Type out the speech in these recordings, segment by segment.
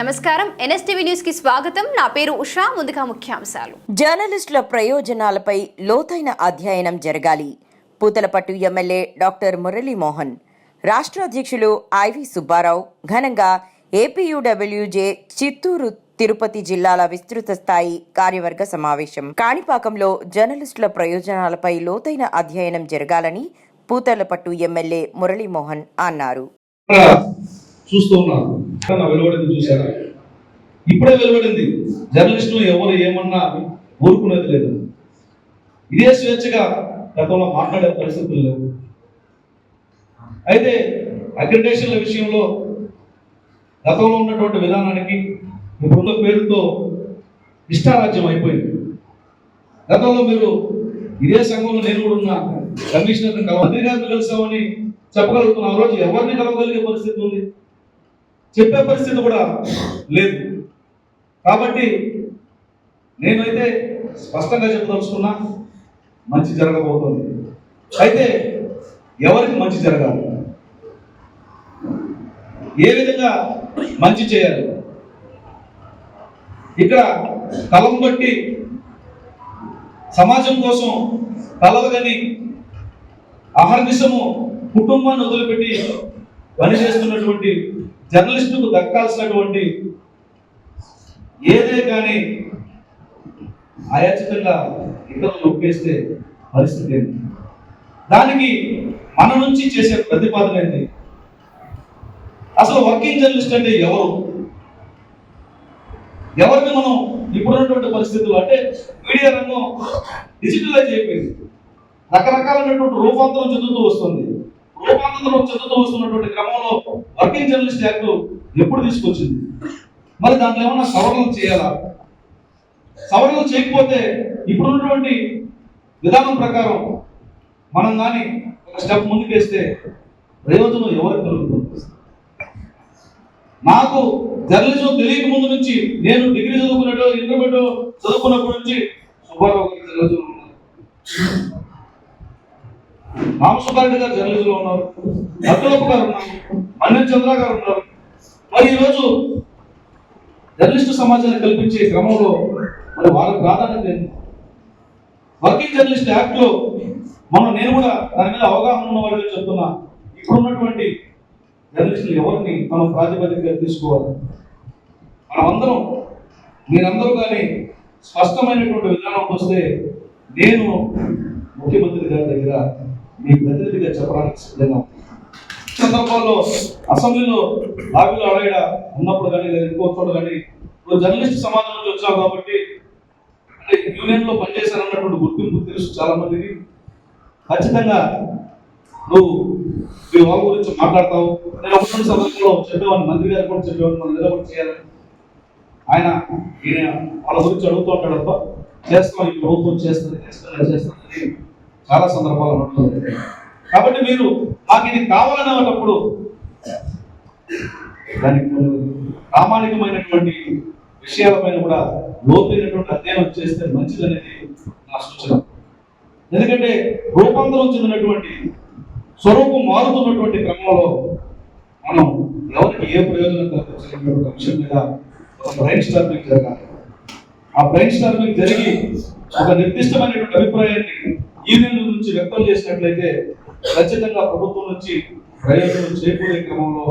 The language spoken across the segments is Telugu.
నమస్కారం. ఎన్ఎస్టీవీ న్యూస్కి స్వాగతం. నా పేరు ఉషా. ముందుగా ముఖ్యాంశాలు. జర్నలిస్టుల ప్రయోజనాలపై లోతైన అధ్యయనం జరగాలి. పూతలపట్టు ఎమ్మెల్యే డాక్టర్ మురళీమోహన్ రాష్ట్ర అధ్యక్షులు ఐవి సుబ్బారావు ఘనంగా ఏపీయూడబ్ల్యూజే చిత్తూరు తిరుపతి జిల్లాల విస్తృత స్థాయి కార్యవర్గ సమావేశం. కాణిపాకంలో జర్నలిస్టుల ప్రయోజనాలపై లోతైన అధ్యయనం జరగాలని పూతలపట్టు ఎమ్మెల్యే మురళీమోహన్ అన్నారు. చూస్తూ ఉన్నాను నా వెలువడింది చూసారా ఇప్పుడే వెలువడింది. జర్నలిస్టులు ఎవరు ఏమన్నా ఊరుకునేది లేదు. ఇదే స్వేచ్ఛగా గతంలో మాట్లాడే పరిస్థితులు లేవు. అయితే అగ్రిడేషన్ల విషయంలో గతంలో ఉన్నటువంటి విధానానికి ఇప్పుడున్న పేరుతో ఇష్టారాజ్యం అయిపోయింది. గతంలో మీరు ఇదే సంఘంలో నేను కూడా ఉన్న కమిషనర్ని కలవ కలిసామని చెప్పగలుగుతున్న ఆ రోజు ఎవరిని కలవగలిగే పరిస్థితి ఉంది? చెప్పే పరిస్థితి కూడా లేదు. కాబట్టి నేనైతే స్పష్టంగా చెప్పదలుచుకున్నా మంచి జరగబోతోంది. అయితే ఎవరికి మంచి జరగాలి? ఏ విధంగా మంచి చేయాలి? ఇక్కడ తలం బట్టి సమాజం కోసం తలవగని అహర్నిశము కుటుంబాన్ని వదిలిపెట్టి పనిచేస్తున్నటువంటి జర్నలిస్టుకు దక్కాల్సినటువంటి ఏదే కానీ అయాచితంగా ఇతరులు నొప్పేస్తే పరిస్థితి ఏంటి? దానికి మన నుంచి చేసే ప్రతిపాదన ఏంటి? అసలు వర్కింగ్ జర్నలిస్ట్ అంటే ఎవరు? ఎవరిని మనం ఇప్పుడున్నటువంటి పరిస్థితులు అంటే మీడియా రంగం డిజిటలైజ్ అయిపోయింది. రకరకాలైనటువంటి రూపాంతరం చెందుతూ వస్తుంది. రూపాంతరం చెందుతూ వస్తున్నటువంటి క్రమంలో వర్కింగ్ జర్నలిస్ట్ యాక్ట్ ఎప్పుడు తీసుకొచ్చింది? మరి దాంట్లో ఏమన్నా సవరణలు చేయాలా? సవరణలు చేయకపోతే ఇప్పుడున్నటువంటి విధానం ప్రకారం మనం కానీ ఒక స్టెప్ ముందుకేస్తే ప్రయోజనం ఎవరికి కలుగుతుంది? నాకు జర్నలిజం తెలియక ముందు నుంచి నేను డిగ్రీ చదువుకున్నట్టు ఇంటర్మీడియట్ చదువుకున్నప్పటి నుంచి సుబ్బారావు గారు ఉన్నారు రామసుబ్బారెడ్డి గారు జర్నలిజంలో ఉన్నారు అత్తులప్ప గారు ఉన్నారు మన్యం చంద్ర గారు ఉన్నారు. మరి ఈరోజు జర్నలిస్టు సమాజాన్ని కల్పించే క్రమంలో మరి వాళ్ళకి ప్రాధాన్యత ఏంటి? వర్కింగ్ జర్నలిస్ట్ యాక్ట్లో మనం నేను కూడా దాని మీద అవగాహన ఉన్న వాళ్ళకి చెప్తున్నా. ఇప్పుడున్నటువంటి జర్నలిస్టులు ఎవరిని మనం ప్రాతిపదికగా తీసుకోవాలి? మనమందరం మీరందరూ కానీ స్పష్టమైనటువంటి విధానం వస్తే నేను ముఖ్యమంత్రి గారి దగ్గర మీ ప్రతినిధిగా చెప్పడానికి సిద్ధంగా సందర్భంలో సందర్భాల్లో అసెంబ్లీలో లాబీలు అడగడ ఉన్నప్పుడు కానీ లేదా ఇంకో చోట కానీ నువ్వు జర్నలిస్ట్ సమాజం నుంచి వచ్చావు కాబట్టి అంటే యూనియన్లో పనిచేశానన్నటువంటి గుర్తింపు తెలుసు చాలా మందికి ఖచ్చితంగా నువ్వు మీ వాళ్ళ గురించి మాట్లాడతావు. నేను ఒకటి సందర్భంలో చెప్పేవాడిని మంత్రి గారు కూడా చెప్పేవాడిని మనం నిలబడి చేయాలని ఆయన ఈయన వాళ్ళ గురించి అడుగుతూ ఉంటాడు తప్ప చేస్తాం ఈ ప్రభుత్వం చేస్తుంది చేస్తుంది చేస్తుంది చాలా సందర్భాలు ఉంటుంది కాబట్టి మీరు మాకు ఇది కావాలనేటప్పుడు దానికి ప్రామాణికమైనటువంటి ప్రామాణికమైనటువంటి విషయాలపైన కూడా లోతైనటువంటి అధ్యయనం చేస్తే మంచిదనేది నా సూచన. ఎందుకంటే రూపాంతరం చెందినటువంటి స్వరూపం మారుతున్నటువంటి క్రమంలో మనం ఎవరికి ఏ ప్రయోజనం కల్పించినటువంటి అంశం మీద ఒక బ్రైన్ స్టార్మింగ్ జరగాలి. ఆ బ్రైన్ స్టార్మింగ్ జరిగి ఒక నిర్దిష్టమైనటువంటి అభిప్రాయాన్ని యూనియన్ల నుంచి వ్యక్తం చేసినట్లయితే ఖచ్చితంగా ప్రభుత్వం నుంచి ప్రయోజనం చేకూరే క్రమంలో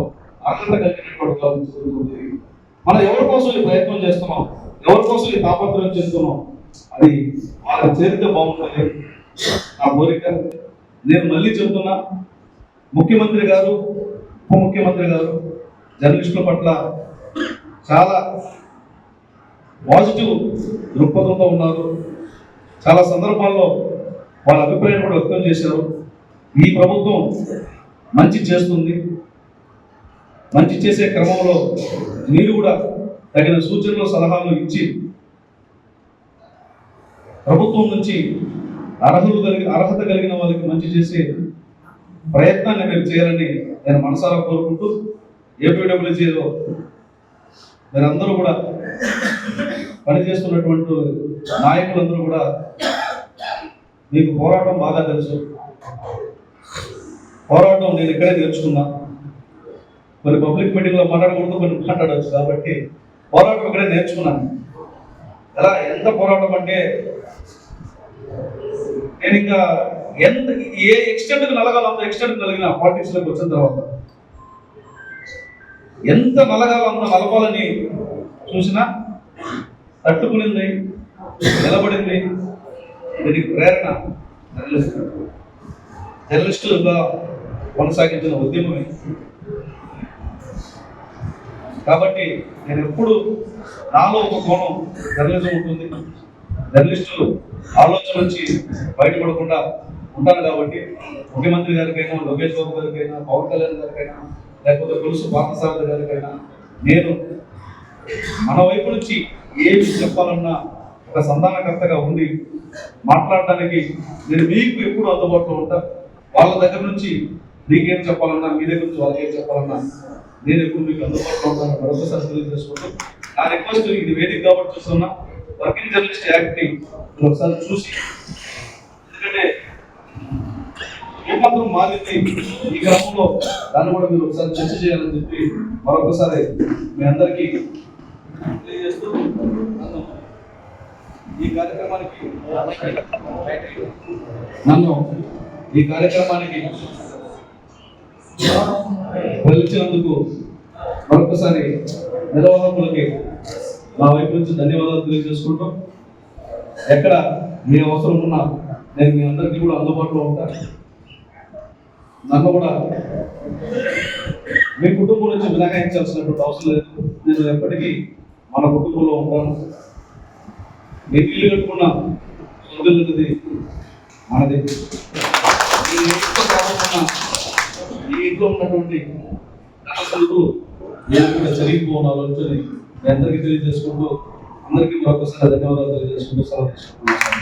అర్హత కలిగినటువంటి జరుగుతుంది. మనం ఎవరి కోసం ఈ ప్రయత్నం చేస్తున్నాం? ఎవరి కోసం ఈ తాపత్రయం చేస్తున్నాం? అది వాళ్ళకి చేరితే బాగుంటుంది నా కోరిక. నేను మళ్ళీ చెబుతున్నా ముఖ్యమంత్రి గారు ఉప ముఖ్యమంత్రి గారు జర్నలిస్టుల పట్ల చాలా పాజిటివ్ దృక్పథంతో ఉన్నారు. చాలా సందర్భాల్లో వాళ్ళ అభిప్రాయం కూడా వ్యక్తం చేశారు. ఈ ప్రభుత్వం మంచి చేస్తుంది. మంచి చేసే క్రమంలో మీరు కూడా తగిన సూచనలు సలహాలు ఇచ్చి ప్రభుత్వం నుంచి అర్హులు కలిగి అర్హత కలిగిన వాళ్ళకి మంచి చేసే ప్రయత్నాన్ని మీరు చేయాలని నేను మనసారా కోరుకుంటూ ఏపీడబ్ల్యూజీలో మీరందరూ కూడా పనిచేస్తున్నటువంటి నాయకులందరూ కూడా మీకు పోరాటం బాగా తెలుసు. పోరాటం నేను ఇక్కడే నేర్చుకున్నా. కొన్ని పబ్లిక్ మీటింగ్లో మాట్లాడకూడదు కొన్ని మాట్లాడవచ్చు కాబట్టి పోరాటం ఇక్కడే నేర్చుకున్నాను ఎలా ఎంత పోరాటం అంటే నేను ఇంకా ఎంత ఏ ఎక్స్టెంట్కి నలగాలో అంత ఎక్స్టెంట్ నలిగిన పాలిటిక్స్లోకి వచ్చిన తర్వాత. ఎంత నలగాలో నలపాలని చూసినా తట్టుకునింది నిలబడింది. దీనికి ప్రేరణ జర్నలిస్ట్ జర్నలిస్టులుగా కొనసాగించిన ఉద్యమమే. కాబట్టి నేను ఎప్పుడు నాలో ఒక కోణం జర్నలిజం ఉంటుంది. జర్నలిస్టులు ఆలోచన నుంచి బయటపడకుండా ఉంటాను కాబట్టి ముఖ్యమంత్రి గారికైనా లోకేష్ బాబు గారికైనా పవన్ కళ్యాణ్ గారికైనా లేకపోతే గొలుసు పార్థసారథి గారికైనా నేను మన వైపు నుంచి ఏమి చెప్పాలన్నా ఒక సంధానకర్తగా ఉండి మాట్లాడడానికి నేను మీకు ఎప్పుడు అందుబాటులో ఉంటా. వాళ్ళ దగ్గర నుంచి మీకేం చెప్పాలన్నా మీ దగ్గర నుంచి వాళ్ళకి ఏం చెప్పాలన్నా నేను ఎప్పుడు మీకు అందుబాటులో ఉంటాను మరొకసారి తెలియజేసుకుంటూ నా రిక్వెస్ట్ ఇది వేదిక కాబట్టి చూస్తున్నా. వర్కింగ్ జర్నలిస్ట్ యాక్ట్ని మీరు ఒకసారి చూసి ఎందుకంటే ఏమాత్రం మారింది ఈ క్రమంలో దాన్ని కూడా మీరు ఒకసారి చర్చ చేయాలని చెప్పి మరొకసారి మీ అందరికీ తెలియజేస్తూ నన్ను ఈ కార్యక్రమానికి నన్ను ఈ కార్యక్రమానికి పిలిచినందుకు మరొకసారి నిర్వాహకులకి నా వైపు నుంచి ధన్యవాదాలు తెలియజేసుకుంటూ ఎక్కడ మీ అవసరం ఉన్నా నేను మీ అందరికీ కూడా అందుబాటులో ఉంటాను. నన్ను కూడా మీ కుటుంబం నుంచి మినహాయించాల్సినటువంటి అవసరం లేదు. నేను ఎప్పటికీ మన కుటుంబంలో ఉంటాను. మీరు ఇల్లు కట్టుకున్న సొంత మనది ఈ ఇంట్లో ఉన్నటువంటి కథలు నేను కూడా జరిగిపోవాలని మీ అందరికీ తెలియజేసుకుంటూ అందరికీ మరొకసారి ధన్యవాదాలు తెలియజేసుకుంటూ సెలవు తీసుకుంటున్నాను.